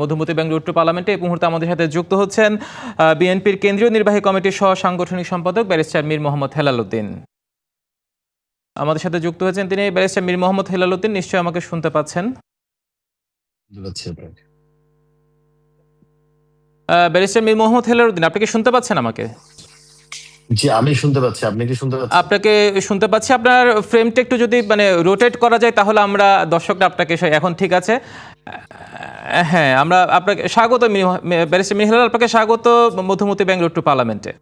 Madhumati road two পার্লামেন্টে এই মুহূর্তে আমাদের সাথে যুক্ত হচ্ছেন বিএনপির কেন্দ্রীয় নির্বাহী কমিটির সহ সাংগঠনিক সম্পাদক ব্যারিস্টার মীর মোহাম্মদ হেলাল উদ্দিন। আমাদের সাথে যুক্ত হয়েছেন তিনি ব্যারিস্টার মীর মোহাম্মদ হেলাল উদ্দিন নিশ্চয়ই আমাকে শুনতে পাচ্ছেন। ব্যারিস্টার মীর মোহাম্মদ হেলাল উদ্দিন আপনি কি শুনতে পাচ্ছেন আমাকে? জি আমি শুনতে পাচ্ছি। আপনি কি শুনতে পাচ্ছেন? আপনাকে শুনতে পাচ্ছি। আপনার ফ্রেমটা একটু যদি মানে রোটেট করা যায় তাহলে আমরা দর্শকরা আপনাকে এখন ঠিক আছে। হ্যাঁ আমরা আপনাকে স্বাগত ব্যারিস্টার মিহিলাল আপনাকে স্বাগত মধুমতি ব্যাঙ্গালোর টু পার্লামেন্টে।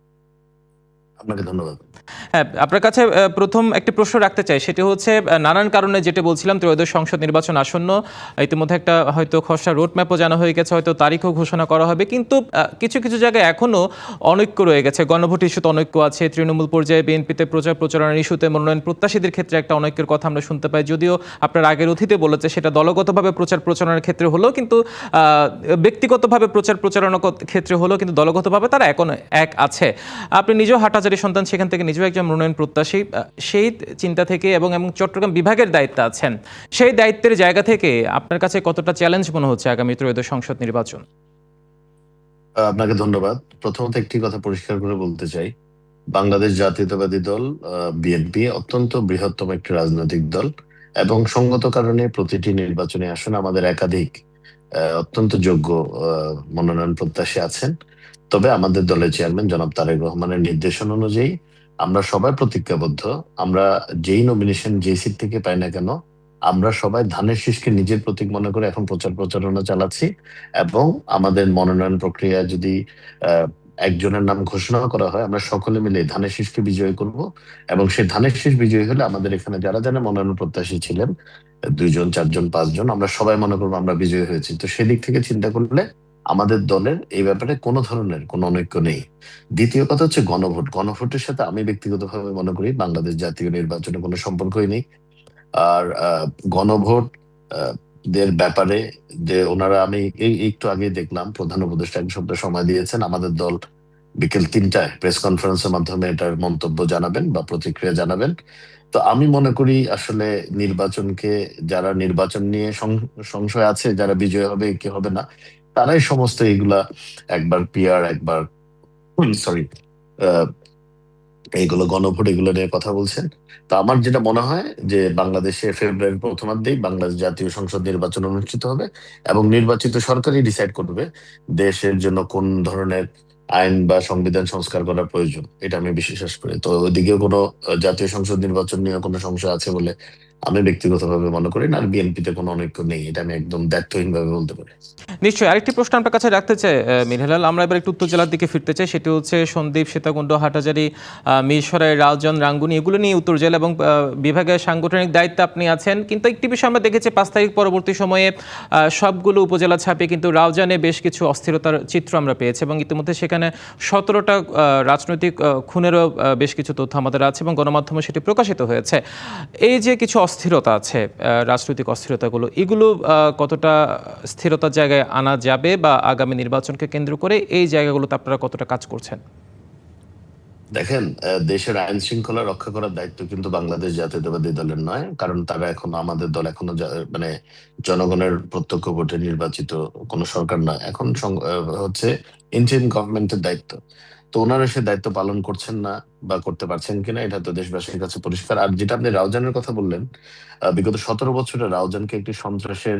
আপনাকে ধন্যবাদ। হ্যাঁ আপনার কাছে প্রথম একটি প্রশ্ন রাখতে চাই। সেটি হচ্ছে নানান কারণে যেটা বলছিলাম, ত্রয়োদশ সংসদ নির্বাচন আসন্ন, ইতিমধ্যে একটা হয়তো খসড়া রোড ম্যাপও জানা হয়ে গেছে, হয়তো তারিখও ঘোষণা করা হবে, কিন্তু কিছু কিছু জায়গায় এখনও অনৈক্য রয়ে গেছে। গণভোট ইস্যুতে অনৈক্য আছে, তৃণমূল পর্যায়ে বিএনপিতে প্রচার প্রচারণার ইস্যুতে মনোনয়ন প্রত্যাশীদের ক্ষেত্রে একটা অনৈক্যের কথা আমরা শুনতে পাই। যদিও আপনার আগের অতীতে বলেছে, সেটা দলগতভাবে প্রচার প্রচারণার ক্ষেত্রে হলেও কিন্তু ব্যক্তিগতভাবে প্রচার প্রচারণার ক্ষেত্রে হলেও কিন্তু দলগতভাবে তারা এখন এক আছে। আপনি নিজেও হাটাজারি সন্তান, সেখান থেকে নিজেও একজন মনোনয়ন প্রত্যাশী সেই চিন্তা থেকে এবং এবং চট্টগ্রাম বিভাগের দায়িত্বে আছেন। সেই দায়িত্বের জায়গা থেকে আপনার কাছে কতটা চ্যালেঞ্জ মনে হচ্ছে আগামী ত্রয়োদশ সংসদ নির্বাচন? আপনাকে ধন্যবাদ। প্রথমত একটি কথা পরিষ্কার করে বলতে চাই। বাংলাদেশ জাতীয়তাবাদী দল বিএনপি অত্যন্ত বৃহত্তম একটি রাজনৈতিক দল এবং সঙ্গত কারণে প্রতিটি নির্বাচনী আসনে আমাদের একাধিক আহ, অত্যন্ত যোগ্য আহ, মনোনয়ন প্রত্যাশী আছেন। তবে আমাদের দলের চেয়ারম্যান জনাব তারেক রহমানের নির্দেশন অনুযায়ী আমরা সবাই প্রতিজ্ঞাবদ্ধ। আমরা যেই নমিনেশন যে সিট থেকে পাই না কেন, আমরা সবাই ধানের শীষকে নিজের প্রতীক মনে করে এখন প্রচার প্রচারণা চালাচ্ছি এবং আমাদের মনোনয়ন প্রক্রিয়া যদি একজনের নাম ঘোষণা করা হয়, আমরা সকলে মিলে ধানের শীষকে বিজয় করব এবং সেই ধানের শীষ বিজয়ী হলে আমাদের এখানে যারা যারা মনোনয়ন প্রত্যাশী ছিলেন, দুইজন, চারজন, পাঁচজন, আমরা সবাই মনে করব আমরা বিজয়ী হয়েছি। তো সেদিক থেকে চিন্তা করলে আমাদের দলের এই ব্যাপারে কোনো ধরনের কোনো অনৈক্য নেই। দ্বিতীয় কথা হচ্ছে গণভোট। গণভোটের সাথে আমি ব্যক্তিগতভাবে মনে করি বাংলাদেশ জাতীয় নির্বাচনে কোনো সম্পর্কই নেই। আর গণভোট দের ব্যাপারে যে ওনারা আমি এই, একটু আগে দেখলাম, প্রধান উপদেষ্টা এক সপ্তাহ সময় দিয়েছেন, আমাদের দল বিকেল তিনটায় প্রেস কনফারেন্সের মাধ্যমে এটার মন্তব্য জানাবেন বা প্রতিক্রিয়া জানাবেন। তো আমি মনে করি আসলে নির্বাচনকে যারা নির্বাচন নিয়ে সংশয় আছে, যারা বিজয় হবে, কি হবে না তারাই সমস্ত এগুলা একবার পিয়ার একবার সরি এইগুলো গণভোট, এগুলো নিয়ে কথা বলছেন। তো আমার যেটা মনে হয় যে বাংলাদেশে ফেব্রুয়ারির প্রথমার্ধেই বাংলাদেশ জাতীয় সংসদ নির্বাচন অনুষ্ঠিত হবে এবং নির্বাচিত সরকারই ডিসাইড করবে দেশের জন্য কোন ধরনের আইন বা সংবিধান সংস্কার করা প্রয়োজন। এটা আমি বিশ্বাস করি। তো ওইদিকে কোনো জাতীয় সংসদ নির্বাচন নিয়ে কোনো সংশয় আছে বলে আমি ব্যক্তিগতভাবে মনে করি না আর বিএনপিতে কোনো অনৈক্য নেই এটা আমি একদম দায়িত্বহীন ভাবে বলতে পারি। নিশ্চয়ই আরেকটি প্রশ্ন আপনার কাছে রাখতে চাই আহ, মীর হেলাল আমরা এবার একটু উত্তর জেলার দিকে ফিরতে চাই সেটি হচ্ছে সন্দ্বীপ সীতাকুণ্ড হাটাজারি মিরসরাই রাউজান রাঙ্গুনি এগুলো নিয়ে উত্তর জেলা এবং বিভাগের সাংগঠনিক দায়িত্ব আপনি আছেন। কিন্তু একটি বিষয় আমরা দেখেছি পাঁচ তারিখ পরবর্তী সময়ে সবগুলো উপজেলা ছাপিয়ে কিন্তু রাউজানে বেশ কিছু অস্থিরতার চিত্র আমরা পেয়েছি এবং ইতিমধ্যে সেখানে সতেরোটা রাজনৈতিক খুনেরও বেশ কিছু তথ্য আমাদের আছে এবং গণমাধ্যমে সেটি প্রকাশিত হয়েছে। এই যে কিছু অস্থিরতা আছে রাজনৈতিক অস্থিরতাগুলো, এগুলো কতটা স্থিরতার জায়গায় আনা যাবে বা আগামী নির্বাচনকে কেন্দ্র করে এই জায়গাগুলোতে আপনারা কতটা কাজ করছেন? দেখেন দেশের আইন শৃঙ্খলা রক্ষা করার দায়িত্ব কিন্তু বাংলাদেশ জাতীয়তাবাদী দলের নয়, কারণ তারা এখন আমাদের দল এখনও মানে জনগণের প্রত্যক্ষ ভোটে নির্বাচিত কোনো সরকার নয়। এখন হচ্ছে ইন্টারিম গভর্নমেন্টের দায়িত্ব। তো ওনারা সে দায়িত্ব পালন করছেন না বা করতে পারছেন কিনা, এটা তো দেশবাসীর কাছে পরিষ্কার। আর যেটা আপনি রাউজানের কথা বললেন বিগত সতেরো বছরে রাউজানকে একটি সন্ত্রাসের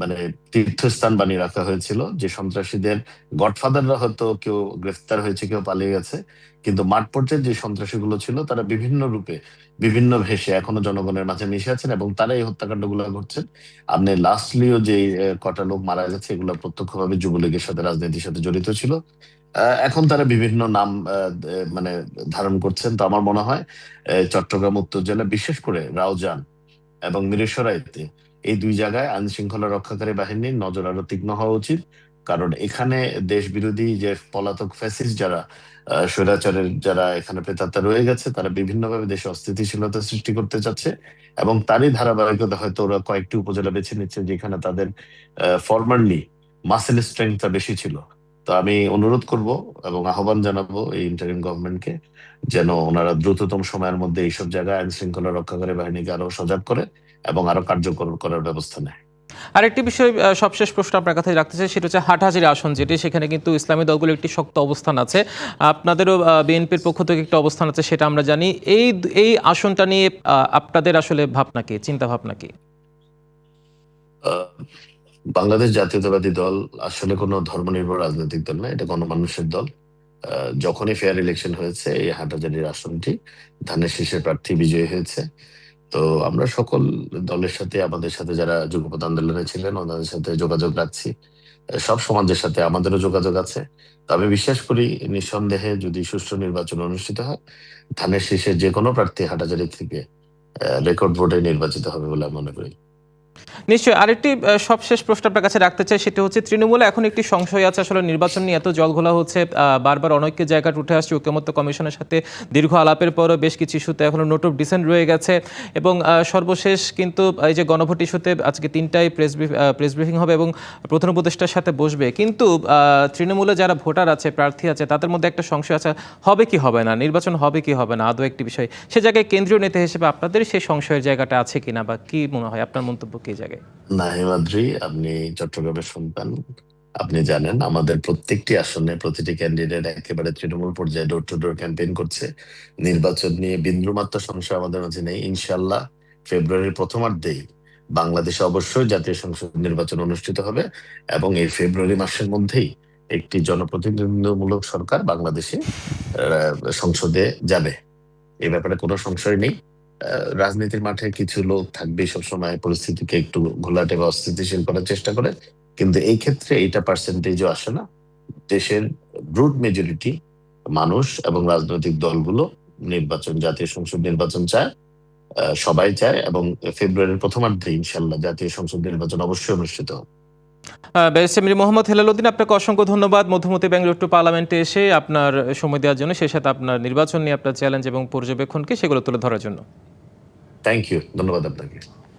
মানে তীর্থস্থান বানিয়ে রাখা হয়েছিল, যে সন্ত্রাসীদের গডফাদাররা হয়তো কেউ গ্রেফতার হয়েছে, কেউ পালিয়ে গেছে, কিন্তু মাঠ পর্যায়ে যে সন্ত্রাসীগুলো ছিল, তারা বিভিন্ন রূপে, বিভিন্ন ভেষে এখনও জনগণের মাঝে মিশে আছেন এবং তারা এই হত্যাকাণ্ডগুলো করছেন। আপনি লাস্টলিও যে কটা লোক মারা গেছে, এগুলো প্রত্যক্ষভাবে যুবলীগের সাথে, রাজনীতির সাথে জড়িত ছিল। এখন তারা বিভিন্ন নাম মানে ধারণ করছেন, তো আমার মনে হয় চট্টগ্রাম উত্তর জেলা, বিশেষ করে রাউজান এবং মিরেশ্বরাইতে এই দুই জায়গায় আইন শৃঙ্খলা রক্ষাকারী বাহিনীর নজর আরও তীক্ষ্ণ হওয়া উচিত। কারণ এখানে দেশ বিরোধী যে পলাতক ফ্যাসিস্ট যারা স্বৈরাচারের যারা এখানে প্রেতাত্মা রয়ে গেছে, তারা বিভিন্নভাবে দেশে অস্থিতিশীলতা সৃষ্টি করতে চাচ্ছে এবং তারই ধারাবাহিকতা হয়তো ওরা কয়েকটি উপজেলা বেছে নিচ্ছে যেখানে তাদের ফরমারলি মাসেল স্ট্রেংথটা বেশি ছিল। তো আমি অনুরোধ করব এবং আহ্বান জানাব এই ইন্টারিম গভর্নমেন্টকে যেন ওনারা দ্রুততম সময়ের মধ্যে এইসব জায়গায় আইন শৃঙ্খলা রক্ষাকারী বাহিনীকে আরও সজাগ করে এবং আরও কার্যকর করার ব্যবস্থা নেয়। আরেকটি বিষয় সবশেষ প্রশ্ন আপনার কাছে রাখতে চাই সেটা হচ্ছে হাটহাজারি আসন যেটি সেখানে কিন্তু ইসলামী দলগুলো একটি শক্ত অবস্থান আছে। আপনাদেরও বিএনপির পক্ষ থেকে একটা অবস্থান আছে সেটা আমরা জানি। এই এই আসনটা নিয়ে আপনাদের আসলে ভাবনা কি চিন্তা ভাবনা কি বাংলাদেশ জাতীয়তাবাদী দল আসলে কোনো ধর্মনির্ভর রাজনৈতিক দল না এটা গণমানুষের দল। যখনই ফেয়ার ইলেকশন হয়েছে এই হাটাজারির আসনটি ধানের শীষের প্রার্থী বিজয়ী হয়েছে। তো আমরা সকল দলের সাথে, আমাদের সাথে যারা যুগপৎ আন্দোলনে ছিলেন ওনাদের সাথে যোগাযোগ রাখছি। সব সমাজের সাথে আমাদেরও যোগাযোগ আছে। তবে বিশ্বাস করি, নিঃসন্দেহে যদি সুষ্ঠু নির্বাচন অনুষ্ঠিত হয়, ধানের শীষে যে কোনো প্রার্থী হাটাজারি থেকে রেকর্ড ভোটে নির্বাচিত হবে বলে মনে করি। নিশ্চয়ই, আরেকটি সবশেষ প্রশ্ন আপনার কাছে রাখতে চাই, সেটা হচ্ছে তৃণমূলে এখন একটি সংশয় আছে, আসলে নির্বাচন নিয়ে এত জলঘোলা হচ্ছে বারবার অনৈক্যের জায়গাটা উঠে আসছে, ঐক্যমত্য কমিশনের সাথে দীর্ঘ আলাপের পরও বেশ কিছু ইস্যুতে এখনও নোট অফ ডিসেন্ট রয়ে গেছে এবং সর্বশেষ কিন্তু এই যে গণভোট ইস্যুতে আজকে তিনটায় প্রেস প্রেস ব্রিফিং হবে এবং প্রধান উপদেষ্টার সাথে বসবে। কিন্তু তৃণমূলে যারা ভোটার আছে, প্রার্থী আছে, তাদের মধ্যে একটা সংশয় আছে, হবে কি হবে না, নির্বাচন হবে কি হবে না, আদৌ একটি বিষয়। সে জায়গায় কেন্দ্রীয় নেতা হিসেবে আপনাদের সেই সংশয়ের জায়গাটা আছে কিনা বা কি মনে হয়? আপনার মন্তব্য কি? এই জায়গায়? না হেমাদ্রি আপনি চট্টগ্রামের সন্তান আপনি জানেন, আমাদের প্রত্যেকটি আসনে প্রতিটি ক্যান্ডিডেট একেবারে তৃণমূল পর্যায়ে ডোর টু ডোর ক্যাম্পেইন করছে। নির্বাচন নিয়ে বিন্দুমাত্র সংশয় আমাদের মাঝে নেই। ইনশাল্লাহ ফেব্রুয়ারির প্রথমার্ধেই বাংলাদেশে অবশ্যই জাতীয় সংসদ নির্বাচন অনুষ্ঠিত হবে এবং এই ফেব্রুয়ারি মাসের মধ্যেই একটি জনপ্রতিনিধিত্বমূলক সরকার বাংলাদেশে সংসদে যাবে। এই ব্যাপারে কোনো সংশয় নেই। রাজনীতির মাঠে কিছু লোক থাকবে সবসময় পরিস্থিতিকে একটু ঘোলাটে বা অস্থিতিশীল করার চেষ্টা করে। কিন্তু এই ক্ষেত্রে এইটা পার্সেন্টেজও আসে না। দেশের ব্রুট মেজরিটি মানুষ এবং রাজনৈতিক দলগুলো নির্বাচন, জাতীয় সংসদ নির্বাচন চায় সবাই চায় এবং ফেব্রুয়ারির প্রথমার্ধে ইনশাল্লাহ জাতীয় সংসদ নির্বাচন অবশ্যই অনুষ্ঠিত হবে। মোহাম্মদ হেলালুদ্দিন আপনাকে অসংখ্য ধন্যবাদ। মধুমতি ব্যাঙ্গালোর টু পার্লামেন্টে এসে আপনার সময় দেওয়ার জন্য সেই সাথে আপনার নির্বাচন নিয়ে আপনার চ্যালেঞ্জ এবং পর্যবেক্ষণকে সেগুলো তুলে ধরার জন্য। থ্যাংক ইউ ধন্যবাদ আপনাকে।